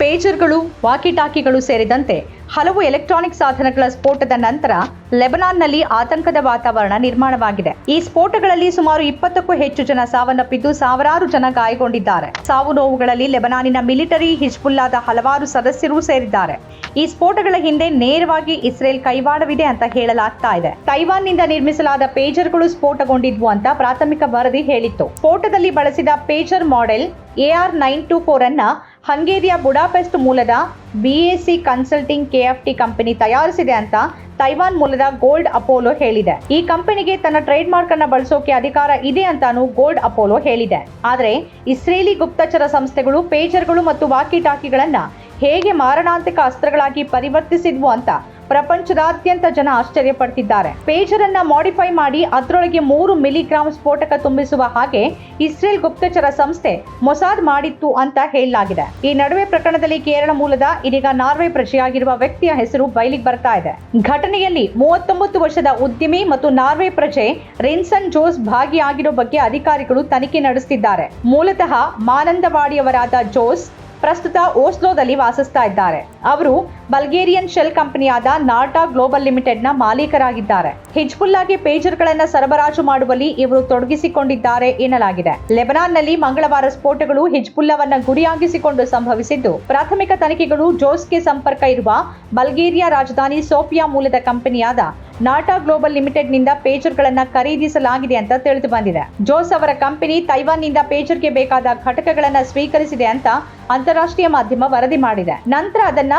ಪೇಜರ್ಗಳು, ವಾಕಿಟಾಕಿಗಳು ಸೇರಿದಂತೆ ಹಲವು ಎಲೆಕ್ಟ್ರಾನಿಕ್ ಸಾಧನಗಳ ಸ್ಫೋಟದ ನಂತರ ಲೆಬನಾನ್ನಲ್ಲಿ ಆತಂಕದ ವಾತಾವರಣ ನಿರ್ಮಾಣವಾಗಿದೆ. ಈ ಸ್ಫೋಟಗಳಲ್ಲಿ ಸುಮಾರು ಇಪ್ಪತ್ತಕ್ಕೂ ಹೆಚ್ಚು ಜನ ಸಾವನ್ನಪ್ಪಿದ್ದು ಸಾವಿರಾರು ಜನ ಗಾಯಗೊಂಡಿದ್ದಾರೆ. ಸಾವು ನೋವುಗಳಲ್ಲಿ ಲೆಬನಾನಿನ ಮಿಲಿಟರಿ ಹಿಜ್ಬುಲ್ಲಾದ ಹಲವಾರು ಸದಸ್ಯರು ಸೇರಿದ್ದಾರೆ. ಈ ಸ್ಫೋಟಗಳ ಹಿಂದೆ ನೇರವಾಗಿ ಇಸ್ರೇಲ್ ಕೈವಾಡವಿದೆ ಅಂತ ಹೇಳಲಾಗ್ತಾ ಇದೆ. ತೈವಾನ್ನಿಂದ ನಿರ್ಮಿಸಲಾದ ಪೇಜರ್ಗಳು ಸ್ಫೋಟಗೊಂಡಿದ್ವು ಅಂತ ಪ್ರಾಥಮಿಕ ವರದಿ ಹೇಳಿತ್ತು. ಸ್ಫೋಟದಲ್ಲಿ ಬಳಸಿದ pager model AR nine two four ಅನ್ನ ಹಂಗೇರಿಯ ಬುಡಾಪೆಸ್ಟ್ ಮೂಲದ ಬಿಎಸಿ ಕನ್ಸಲ್ಟಿಂಗ್ ಕೆಎಫ್ಟಿ ಕಂಪನಿ ತಯಾರಿಸಿದೆ ಅಂತ ತೈವಾನ್ ಮೂಲದ ಗೋಲ್ಡ್ ಅಪೋಲೋ ಹೇಳಿದೆ. ಈ ಕಂಪನಿಗೆ ತನ್ನ ಟ್ರೇಡ್ ಮಾರ್ಕ್ ಅನ್ನ ಬಳಸೋಕೆ ಅಧಿಕಾರ ಇದೆ ಅಂತಾನು ಗೋಲ್ಡ್ ಅಪೋಲೋ ಹೇಳಿದೆ. ಆದರೆ ಇಸ್ರೇಲಿ ಗುಪ್ತಚರ ಸಂಸ್ಥೆಗಳು, ಪೇಜರ್ಗಳು ಮತ್ತು ವಾಕಿ ಟಾಕಿಗಳನ್ನ ಹೇಗೆ ಮಾರಣಾಂತಿಕ ಅಸ್ತ್ರಗಳಾಗಿ ಪರಿವರ್ತಿಸಿದ್ವು ಅಂತ ಪ್ರಪಂಚದಾದ್ಯಂತ ಜನ ಆಶ್ಚರ್ಯಪಡ್ತಿದ್ದಾರೆ ಪೇಜರ್ ಅನ್ನ ಮಾಡಿಫೈ ಮಾಡಿ ಅದರೊಳಗೆ ಮೂರು ಮಿಲಿಗ್ರಾಮ್ ಸ್ಫೋಟಕ ತುಂಬಿಸುವ ಹಾಗೆ ಇಸ್ರೇಲ್ ಗುಪ್ತಚರ ಸಂಸ್ಥೆ ಮೊಸಾದ್ ಮಾಡಿತ್ತು ಅಂತ ಹೇಳಲಾಗಿದೆ. ಈ ನಡುವೆ ಪ್ರಕರಣದಲ್ಲಿ ಕೇರಳ ಮೂಲದ ಇದೀಗ ನಾರ್ವೆ ಪ್ರಜೆಯಾಗಿರುವ ವ್ಯಕ್ತಿಯ ಹೆಸರು ಬಯಲಿಗೆ ಬರ್ತಾ ಇದೆ. ಘಟನೆಯಲ್ಲಿ ಮೂವತ್ತೊಂಬತ್ತು ವರ್ಷದ ಉದ್ಯಮಿ ಮತ್ತು ನಾರ್ವೆ ಪ್ರಜೆ ರಿನ್ಸನ್ ಜೋಸ್ ಭಾಗಿಯಾಗಿರೋ ಬಗ್ಗೆ ಅಧಿಕಾರಿಗಳು ತನಿಖೆ ನಡೆಸುತ್ತಿದ್ದಾರೆ ಮೂಲತಃ ಮಾನಂದವಾಡಿಯವರಾದ ಜೋಸ್ ಪ್ರಸ್ತುತ ಓಸ್ಲೋದಲ್ಲಿ ವಾಸಿಸ್ತಾ ಇದ್ದಾರೆ. ಅವರು ಬಲ್ಗೇರಿಯನ್ ಶೆಲ್ ಕಂಪನಿಯಾದ ನಾಟಾ ಗ್ಲೋಬಲ್ ಲಿಮಿಟೆಡ್ನ ಮಾಲೀಕರಾಗಿದ್ದಾರೆ. ಹಿಜ್ಬುಲ್ಲಾಗೆ ಪೇಜರ್ಗಳನ್ನು ಸರಬರಾಜು ಮಾಡುವಲ್ಲಿ ಇವರು ತೊಡಗಿಸಿಕೊಂಡಿದ್ದಾರೆ ಎನ್ನಲಾಗಿದೆ. ಲೆಬನಾನ್ನಲ್ಲಿ ಮಂಗಳವಾರ ಸ್ಫೋಟಗಳು ಹಿಜ್ಬುಲ್ಲಾವನ್ನು ಗುರಿಯಾಗಿಸಿಕೊಂಡು ಸಂಭವಿಸಿದ್ದು, ಪ್ರಾಥಮಿಕ ತನಿಖೆಗಳು ಜೋಸ್ಗೆ ಸಂಪರ್ಕ ಇರುವ ಬಲ್ಗೇರಿಯಾ ರಾಜಧಾನಿ ಸೋಫಿಯಾ ಮೂಲದ ಕಂಪನಿಯಾದ ನಾಟಾ ಗ್ಲೋಬಲ್ ಲಿಮಿಟೆಡ್ನಿಂದ ಪೇಜರ್ಗಳನ್ನು ಖರೀದಿಸಲಾಗಿದೆ ಅಂತ ತಿಳಿದು ಬಂದಿದೆ. ಜೋಸ್ ಅವರ ಕಂಪನಿ ತೈವಾನ್ನಿಂದ ಪೇಜರ್ಗೆ ಬೇಕಾದ ಘಟಕಗಳನ್ನು ಸ್ವೀಕರಿಸಿದೆ ಅಂತ ಅಂತಾರಾಷ್ಟ್ರೀಯ ಮಾಧ್ಯಮ ವರದಿ ಮಾಡಿದೆ. ನಂತರ ಅದನ್ನ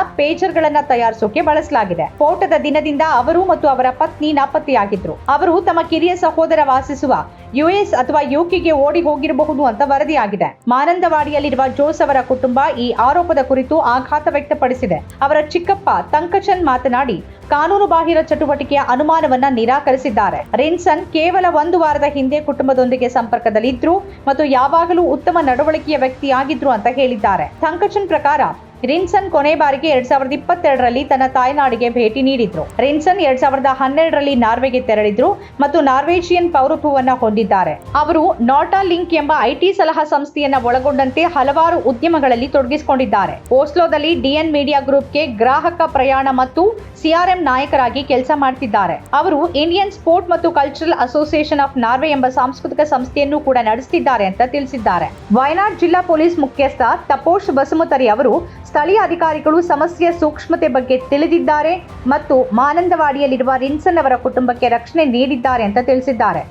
ಪೇಜರ್ಗಳನ್ನ ತಯಾರಿಸೋಕೆ ಬಳಸಲಾಗಿದೆ. ಸ್ಫೋಟದ ದಿನದಿಂದ ಅವರು ಮತ್ತು ಅವರ ಪತ್ನಿ ನಾಪತ್ತೆಯಾಗಿದ್ರು. ಅವರು ತಮ್ಮ ಕಿರಿಯ ಸಹೋದರ ವಾಸಿಸುವ ಯುಎಸ್ ಅಥವಾ ಯುಕೆಗೆ ಓಡಿ ಹೋಗಿರಬಹುದು ಅಂತ ವರದಿಯಾಗಿದೆ. ಮಾನಂದವಾಡಿಯಲ್ಲಿರುವ ಜೋಸ್ ಅವರ ಕುಟುಂಬ ಈ ಆರೋಪದ ಕುರಿತು ಆಘಾತ ವ್ಯಕ್ತಪಡಿಸಿದೆ. ಅವರ ಚಿಕ್ಕಪ್ಪ ತಂಕಚಂದ್ ಮಾತನಾಡಿ, ಕಾನೂನು ಬಾಹಿರ ಚಟುವಟಿಕೆಯ ಅನುಮಾನವನ್ನ ನಿರಾಕರಿಸಿದ್ದಾರೆ. ರಿನ್ಸನ್ ಕೇವಲ ಒಂದು ವಾರದ ಹಿಂದೆ ಕುಟುಂಬದೊಂದಿಗೆ ಸಂಪರ್ಕದಲ್ಲಿದ್ರು ಮತ್ತು ಯಾವಾಗಲೂ ಉತ್ತಮ ನಡವಳಿಕೆಯ ವ್ಯಕ್ತಿಯಾಗಿದ್ರು ಅಂತ ಹೇಳಿದ್ದಾರೆ. ತಂಕಚನ್ ಪ್ರಕಾರ ರಿನ್ಸನ್ ಕೊನೆ ಬಾರಿಗೆ ಎರಡ್ ಸಾವಿರದ ಇಪ್ಪತ್ತೆರಡರಲ್ಲಿ ತನ್ನ ತಾಯ್ನಾಡಿಗೆ ಭೇಟಿ ನೀಡಿದ್ರು. ರಿನ್ಸನ್ ಎರಡ್ ಸಾವಿರದ ಹನ್ನೆರಡರಲ್ಲಿ ನಾರ್ವೆಗೆ ತೆರಳಿದ್ರು ಮತ್ತು ನಾರ್ವೇಜಿಯನ್ ಪೌರತ್ವವನ್ನು ಹೊಂದಿದ್ದಾರೆ. ಅವರು ನಾಟಾ ಲಿಂಕ್ ಎಂಬ ಐಟಿ ಸಲಹಾ ಸಂಸ್ಥೆಯನ್ನ ಒಳಗೊಂಡಂತೆ ಹಲವಾರು ಉದ್ಯಮಗಳಲ್ಲಿ ತೊಡಗಿಸಿಕೊಂಡಿದ್ದಾರೆ. ಓಸ್ಲೋದಲ್ಲಿ ಡಿಎನ್ ಮೀಡಿಯಾ ಗ್ರೂಪ್ಗೆ ಗ್ರಾಹಕ ಪ್ರಯಾಣ ಮತ್ತು ಸಿಆರ್ಎಂ ನಾಯಕರಾಗಿ ಕೆಲಸ ಮಾಡ್ತಿದ್ದಾರೆ. ಅವರು ಇಂಡಿಯನ್ ಸ್ಪೋರ್ಟ್ ಮತ್ತು ಕಲ್ಚರಲ್ ಅಸೋಸಿಯೇಷನ್ ಆಫ್ ನಾರ್ವೆ ಎಂಬ ಸಾಂಸ್ಕೃತಿಕ ಸಂಸ್ಥೆಯನ್ನು ಕೂಡ ನಡೆಸುತ್ತಿದ್ದಾರೆ ಅಂತ ತಿಳಿಸಿದ್ದಾರೆ. ವಯನಾಡ್ ಜಿಲ್ಲಾ ಪೊಲೀಸ್ ಮುಖ್ಯಸ್ಥ ತಪೋಷ್ ಬಸುಮತರಿ ಅವರು ಸ್ಥಳೀಯ ಅಧಿಕಾರಿಗಳು ಸಮಸ್ಯೆಯ ಸೂಕ್ಷ್ಮತೆ ಬಗ್ಗೆ ತಿಳಿದಿದ್ದಾರೆ ಮತ್ತು ಮಾನಂದವಾಡಿಯಲ್ಲಿರುವ ರಿನ್ಸನ್ ಅವರ ಕುಟುಂಬಕ್ಕೆ ರಕ್ಷಣೆ ನೀಡಿದ್ದಾರೆ ಅಂತ ತಿಳಿಸಿದ್ದಾರೆ.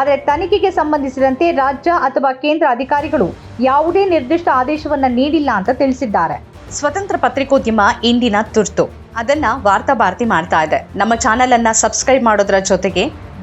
ಆದರೆ ತನಿಖೆಗೆ ಸಂಬಂಧಿಸಿದಂತೆ ರಾಜ್ಯ ಅಥವಾ ಕೇಂದ್ರ ಅಧಿಕಾರಿಗಳು ಯಾವುದೇ ನಿರ್ದಿಷ್ಟ ಆದೇಶವನ್ನ ನೀಡಿಲ್ಲ ಅಂತ ತಿಳಿಸಿದ್ದಾರೆ. ಸ್ವತಂತ್ರ ಪತ್ರಿಕೋದ್ಯಮ ಇಂದಿನ ತುರ್ತು. ಅದನ್ನ ವಾರ್ತಾ ಭಾರತಿ ಮಾಡ್ತಾ ಇದೆ. ನಮ್ಮ ಚಾನೆಲ್ ಅನ್ನ ಸಬ್ಸ್ಕ್ರೈಬ್ ಮಾಡೋದ್ರ ಜೊತೆಗೆ